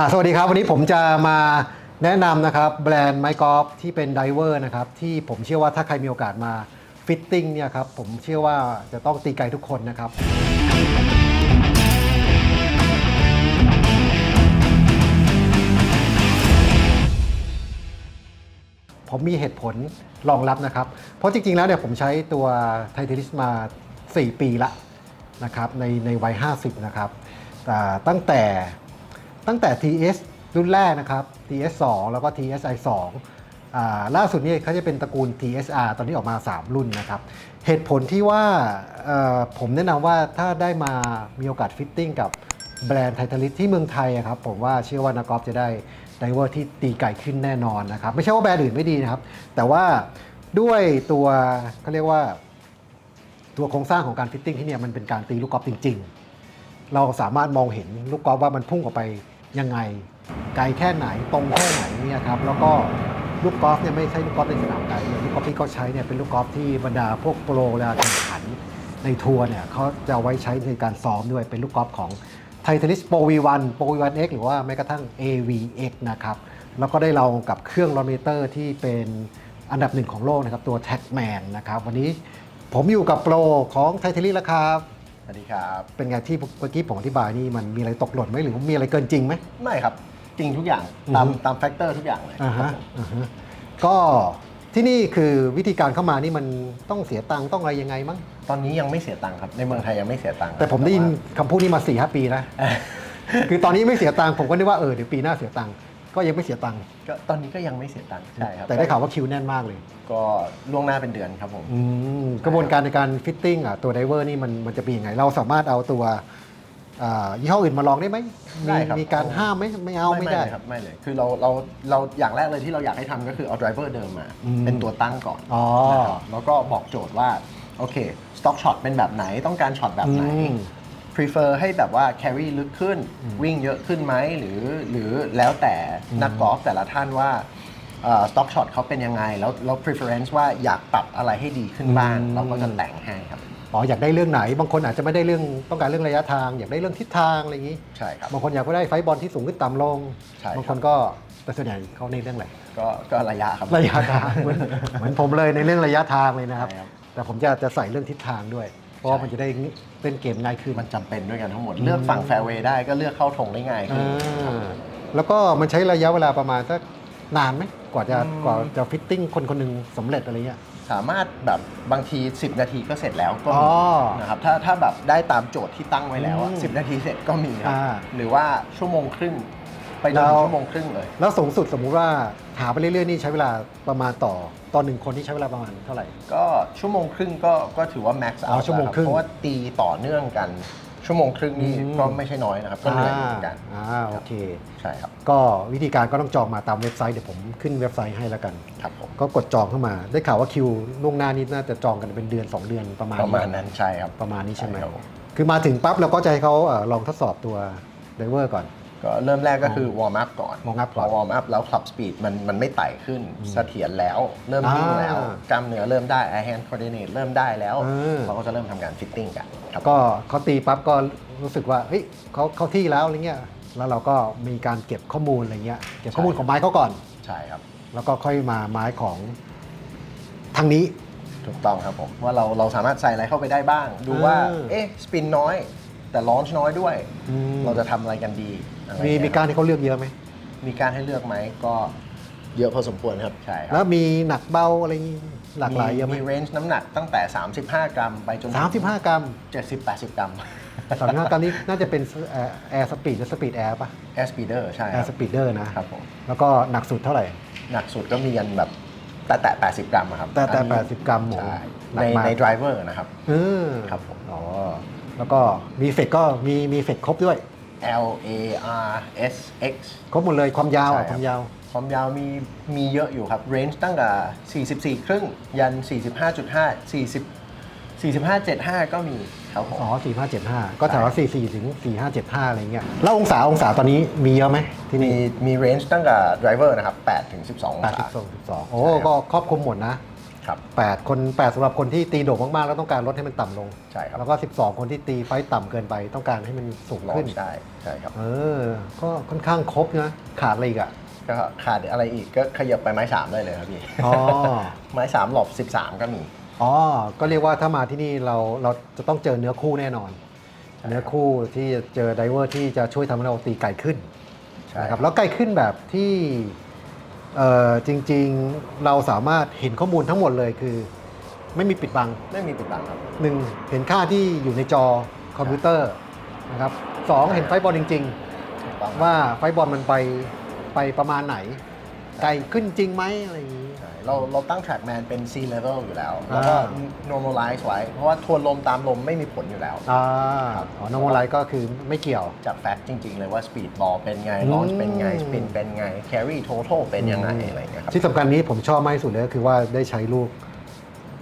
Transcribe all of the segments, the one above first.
่าสวัสดีครับ วันนี้ผมจะมาแนะนำนะครับแบรนด์ไม้กอล์ฟที่เป็นไดเวอร์นะครับที่ผมเชื่อว่าถ้าใครมีโอกาสมาฟิตติ้งเนี่ยครับผมเชื่อว่าจะต้องตีไกลทุกคนนะครับ ผมมีเหตุผลรองรับนะครับ เพราะจริง ๆ แล้วเนี่ยผมใช้ตัวไทเทลิสมา 4 ปีละนะครับในในวัย 50 นะครับแต่ตั้งแต่ ตั้งแต่ TS รุ่นแรกนะครับ TS 2แล้วก็ TSI 2อ่าล่าสุดนี่เขาจะเป็นตระกูล TSR ตอนนี้ออกมา 3 รุ่นนะครับ เหตุผลที่ว่าผมแนะนำว่าถ้าได้มามีโอกาสฟิตติ้งกับแบรนด์ไทเทลิสที่เมืองไทยอะครับผมว่าเชื่อว่านักกอล์ฟจะได้ไดเวอร์ที่ตีไกลขึ้นแน่นอนนะครับ ไม่ใช่ว่าแบรนด์อื่นไม่ดีนะครับ แต่ว่าด้วยตัวเขาเรียกว่าตัวโครงสร้างของการฟิตติ้งที่เนี่ยมันเป็นการตีลูกกอล์ฟจริง ๆ เราสามารถมองเห็นลูกกอล์ฟว่ามันพุ่งออกไป ยังไง ไกลแค่ไหนตรงแค่ไหนเนี่ยครับแล้วก็ลูกกอล์ฟเนี่ยไม่ใช่ลูกกอล์ฟในสนามไกลลูกกอล์ฟที่เขาใช้เนี่ยเป็นลูกกอล์ฟที่บรรดาพวกโปรเวลาแข่งขันในทัวร์เนี่ยเขาจะเอาไว้ใช้ในการซ้อมด้วยเป็นลูกกอล์ฟของไทเทนิสโปร V1 โปร V1X หรือว่าแม้กระทั่ง AVX นะครับแล้วก็ได้เรากับเครื่องลอมิเตอร์ที่เป็นอันดับหนึ่งของโลกนะครับตัว Trackman นะครับวันนี้ผมอยู่กับโปรของไทเทนิสแล้วครับ วัสดีครับ เป็นไงที่เมื่อกี้ผมอธิบายนี่มันมีอะไรตกหล่นไหมหรือว่ามีอะไรเกินจริงไหม ไม่ครับ จริงทุกอย่างตามอือฮึตามแฟกเตอร์ทุกอย่างเลยอ่าครัฮะบผมอ่าฮะก็ที่นี่คือวิธีการเข้ามานี่มันต้องเสียตังค์ต้องอะไรยังไงมั้ง ตอนนี้ยังไม่เสียตังค์ครับ ในเมืองไทยยังไม่เสียตังค์แต่ผมได้ยินว่าคำพูดนี้มา4ี่หปีนะคือตอนนี้ไม่เสียตังค์ผมก็นึกว่าเออเดี๋ยวปีหน้าเสียตังค์ ก็ยังไม่เสียตังค์ก็ตอนนี้ก็ยังไม่เสียตังค์ใช่ครับแต่ได้ข่าวว่าคิวแน่นมากเลย ก็ล่วงหน้าเป็นเดือนครับผมอืมกระบวนการในการฟิตติ้งอะตัวไดเวอร์นี่มันมันจะเป็นยังไง เราสามารถเอาตัวอ่ายี่ห้ออื่นมาลองได้ไหมมีได้ครับ มีการห้ามไหมไม่เอาไม่ได้ เลยครับไม่เลยคือเราเราเราอย่างแรกเลยที่เราอยากให้ทำก็คือเอาไดรเวอร์เดิมมา อืมเป็นตัวตั้งก่อนอ๋อนะครับแล้วก็บอกโจทย์ว่า โอเคสต็อกช็อตเป็นแบบไหนต้องการช็อตแบบไหน อืม prefer ให้แบบว่า carry ลึกขึ้น วิ่งเยอะขึ้นไหมหรือหรือแล้วแต่นักกอล์ฟแต่ละท่านว่าสต็อกช็อตเขาเป็นยังไง แล้วแล้ว preference ว่าอยากปรับอะไรให้ดีขึ้นบ้างอืมเราก็จะแต่งให้ครับอ๋ออยากได้เรื่องไหน บางคนอาจจะไม่ได้เรื่องต้องการเรื่องระยะทาง อยากได้เรื่องทิศทางอะไรอย่างนี้ใช่ครับบางคนอยากได้ไฟบอลที่สูงขึ้นต่ำลงใช่ครับบางคนก็แต่ส่วนใหญ่เขาในเรื่องอะไรก็ก็ระยะครับระยะทางเหมือนเหมือนผมเลยในเรื่องระยะทางเลยนะครับใช่ครับแต่ผมจะจะใส่เรื่องทิศทางด้วย เพราะว่าใช่มันจะได้เล่นเกมง่ายขึ้น มันจำเป็นด้วยกันทั้งหมด เลือกฝั่งแฟร์เวย์ได้ก็เลือกเข้าธงได้ง่ายขึ้น อ่าแล้วก็มันใช้ระยะเวลาประมาณสักนานไหมกว่าจะอืม กว่าจะฟิตติ้งคนคนหนึ่งสำเร็จอะไรเงี้ยสามารถแบบบางที 10 นาทีก็เสร็จแล้วก็อ๋มีอนะครับถ้าถ้าแบบได้ตามโจทย์ที่ตั้งไว้แล้วอะอืมสินาทีเสร็จก็มีครับ อ่า หรือว่าชั่วโมงครึ่ง ไปจนแล้ถึวงชั่วโมงครึ่งเลย แล้วสูงสุดสมมุติว่าหาไปเรื่อยๆนี่ใช้เวลาประมาณต่อต่อหนึ่งคนที่ใช้เวลาประมาณเท่าไหร่ ก็ชั่วโมงครึ่งก็ก็ถือว่า max อ๋อ out ชั่วโมงครึ่ง เพราะว่าตีต่อเนื่องกัน ชั่วโมงครึ่งนี่อืมก็ไม่ใช่น้อยนะครับ ก็เหนื่อยเหมือนกันอ่าโอเค ใช่ครับก็วิธีการก็ต้องจองมาตามเว็บไซต์เดี๋ยวผมขึ้นเว็บไซต์ให้แล้วกัน ครับผมก็กดจองเข้ามา ได้ข่าวว่าคิวล่วงหน้านี้น่าจะจองกันเป็นเดือน 2 เดือนประมาณประมาณนั้นใช่ครับ ประมาณนี้ใช่ไหมใช่ครับผมคือมาถึงปั๊บเราก็จะให้เขาเอ่อลองทดสอบตัวไดเวอร์ก่อน ก็เริ่มแรกก็คือวอร์มอัพก่อน warm up พก่ออน วอร์มอัพแล้วคลับสปีดมันมันไม่ไต่ขึ้นเสถียรแล้ว เริ่มนิ่งแล้ว อ่ากล้ามเนื้อเริ่มได้ air hand coordinate เริ่มได้แล้วเออเราก็จะเริ่มทำการฟิตติ้งกันครับก็เขาตีปั๊บก็รู้สึกว่าเฮ้ยเขาเขาที่แล้วอะไรเงี้ยแล้วเราก็มีการเก็บข้อมูลอะไรเงี้ยเก็บข้อมูลของไม้เขาก่อน ใช่ครับ แล้วก็ค่อยมาไม้ของทางนี้ ถูกต้องครับผม ว่าเราเราสามารถใส่อะไรเข้าไปได้บ้าง ดูว่า เออ เอ๊ะ สปินน้อย แต่ลอนช์น้อยด้วย อืมเราจะทำอะไรกันดีอะไรมีเงี้ยมีการที่เขาเลือกเยอะไหม มีการให้เลือกไหมก็เยอะพอสมควรครับ ใช่คแล้รัวมีหนักเบาอะไรงี้หลากหลายเยอะไหมมีเรนจ์น้ำหนักตั้งแต่ 35 กรัมไปจนสามสิบห้ากรัม70 80 กรัม สามสิบห้ากรัมนี้น่าจะเป็นแอร์สปีดหรือสปีดแอร์ป่ะแอสปีเดอร์ใช่แอครัร์บสปีดเดอร์นะ ครับผม แล้วก็หนักสุดเท่าไหร่ หนักสุดก็มียันแบบแต่แต่80 กรัมอะครับแต่แต่อันนี้80กรัมโอ้โหใช่หนัในกมาก ในดรเวอร์นะครับ เออครับผม อ๋อ แล้วก็มีเฟกก็มีมีเฟกครบด้วย L A R S X ครบหมดเลยความยาวอะใช่คครับ วามยาว ความยาวมีมีเยอะอยู่ครับ เรนจ์ตั้งแต่ 44 ครึ่ง ยัน 45.5 40 45.75 ก็มีครับผม อ๋อสี่ห้าเจ็ดห้าก็แถวว่าสี่สี่ถึงสี่ห้าเจ็ดห้าอะไรเงี้ย แล้วองศาองศาตอนนี้มีเยอะไหมที่มีนี่มีเรนจ์ตั้งแต่ดรเวอร์นะครับ8ถึง12องแปดสิศาบสองสิบสองโอ้ ใช่ครับ ก็ครอบคลุมหมดนะ ครับ 8 คน 8สำหรับคนที่ตีโด่งมากๆ แล้วต้องการลดให้มันต่ำลง ใช่ครับแล้วก็ 12 คนที่ตีไฟต์ต่ำเกินไป ต้องการให้มันสูงลอขึ้น งได้ใช่ครับ เออ ก็ค่อนข้างครบนะ ขาดอะไรอีกอะ ก็ขาดอะไรอีกก็ขยับไปไม้สามได้เลยครับพี่ อ๋อ ไม้สามหลบ13ก็มี อ๋อ ก็เรียกว่าถ้ามาที่นี่เราเราจะต้องเจอเนื้อคู่แน่นอนใช่เนื้อคู่ที่จะเจอไดเวอร์ที่จะช่วยทำให้เราตีไกลขึ้นใช่ นะครับแล้วไกลขึ้นแบบที่เอ่อ จริงๆเราสามารถเห็นข้อมูลทั้งหมดเลยคือ ไม่มีปิดบังไม่มีปิดบังครับ หนึ่งเห็นค่าที่อยู่ในจอคอมพิวเตอร์นะครับสองเห็นไฟบอลจริงถูกต้องๆว่าไฟบอลมันไปไปประมาณไหนไกลขึ้นจริงไหมอะไรอย่างนี้ใช่ เราเราตั้ง trackman เป็น C level อยู่แล้ว แล้วก็ อ่า normalize ไว้ เพราะว่าทวนลมตามลมไม่มีผลอยู่แล้ว อ่าครับ อ๋อ normal light ก็คือไม่เกี่ยวจากแฟกต์จริง ๆ เลยว่า speed ball เป็นไงอืม launch เป็นไง spin เป็นไง carry total เป็นยังไงอืมอะไรอย่างเงี้ยครับ ที่สำคัญนี้ผมชอบมากที่สุดเลยก็คือว่าได้ใช้ลูก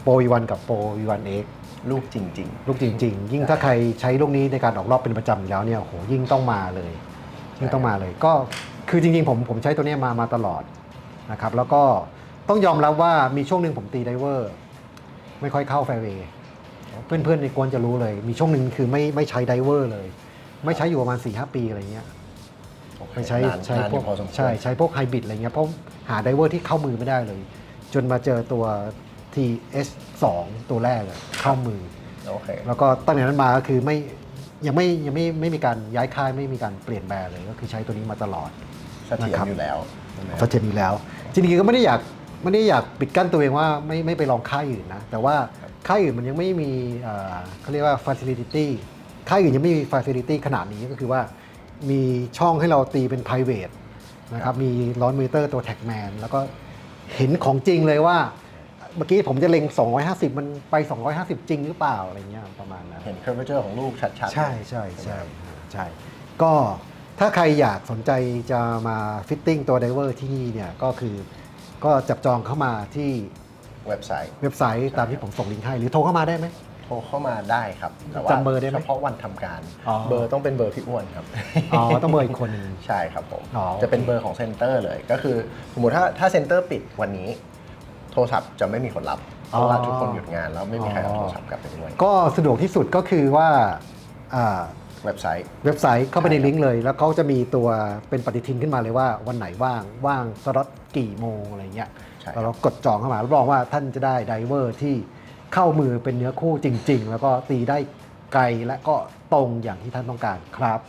โปร V1 กับโปร V1X ลูกจริง ลูกจริง ๆ ยิ่งถ้าใครใช้ลูกนี้ในการออกรอบเป็นประจำอยู่แล้วเนี่ยโอ้โหยิ่งต้องมาเลยยิ่งต้องมาเลย ก็คือจริงๆผมผมใช้ตัวเนี้ยมามาตลอดนะครับแล้วก็ ต้องยอมรับว่ามีช่วงหนึ่งผมตีไดเวอร์ ไม่ค่อยเข้าแฟร์เวย์เพื่อนๆในกวนจะรู้เลย มีช่วงหนึ่งคือไม่ไม่ใช้ไดเวอร์เลย ไม่ใช้อยู่ประมาณ4ีหปีอะไรเงี้ยๆโอเคไปใช้นานใช้นานพอวกยู่พอสมควรใช่ใช้พวกไฮบริดอะไรเงี้ยเพราะหาไดเวอร์ที่เข้ามือไม่ได้เลย จนมาเจอตัว TS2 ตัวแรกอะเข้ามือโอเคแล้วก็ตั้งแต่นั้นมาก็คือไม่ยังไม่ยังไม่ไม่มีการย้ายค่ายไม่มีการเปลี่ยนแบรนด์เลยก็คือใช้ตัวนี้มาตลอดเสถียรนะครับอยู่แล้วใช่ไหมชัดเจนอยู่แล้ว จริงๆก็ไม่ได้อยาก ไม่ได้อยากปิดกั้นตัวเองว่าไม่ไม่ไปลองค่ายอื่นนะ แต่ว่าค่ายอื่นมันยังไม่มีเอ่อเขาเรียกว่า facility ค่ายอื่นยังไม่มี facility ขนาดนี้ก็คือว่ามีช่องให้เราตีเป็น private นะครับมีร้อนมอนิเตอร์ตัว Tagman แล้วก็เห็นของจริงเลยว่า เมื่อกี้ผมจะเล็ง 250 มันไป 250 จริงหรือเปล่าอะไรเงี้ยประมาณนั้น เห็น curvature ของลูกชัดๆใช่ใช่ใช่ใช่ก็ถ้าใครอยากสนใจจะมาฟิตติ้งตัวไดเวอร์ที่นี่เนี่ยก็คือ ก็จับจองเข้ามาที่เว็บไซต์ เว็บไซต์ตามที่ผมส่งลิงก์ให้ หรือโทรเข้ามาได้ไหม โทรเข้ามาได้ครับแต่ว่าจำเบอร์ได้ไหมเฉพาะวันทำการ อ๋อ เบอร์ต้องเป็นเบอร์พี่อ้วนครับ อ๋อ ต้องเบอร์อีกคนหนึง ใช่ครับผม อ๋อโอเคจะเป็นเบอร์ของเซ็นเตอร์เลย ก็คือสมมติถ้าถ้าเซ็นเตอร์ปิดวันนี้ โทรศัพท์จะไม่มีคนรับ เพราะว่าทุกคนหยุดงานแล้วไม่มีใครเอาโทรศัพท์กลับไปด้วย ก็สะดวกที่สุดก็คือว่าอ่า เว็บไซต์ เว็บไซต์เข้าไปในลิงก์เลย แล้วเขาจะมีตัวเป็นปฏิทินขึ้นมาเลยว่าวันไหนว่างว่างสล็อตกี่โมงอะไรเงี้ยใช่ครับ แล้วเรากดจองเข้ามารับรองว่าท่านจะได้ไดเวอร์ที่เข้ามือเป็นเนื้อคู่จริง ๆ แล้วก็ตีได้ไกลและก็ตรงอย่างที่ท่านต้องการครับ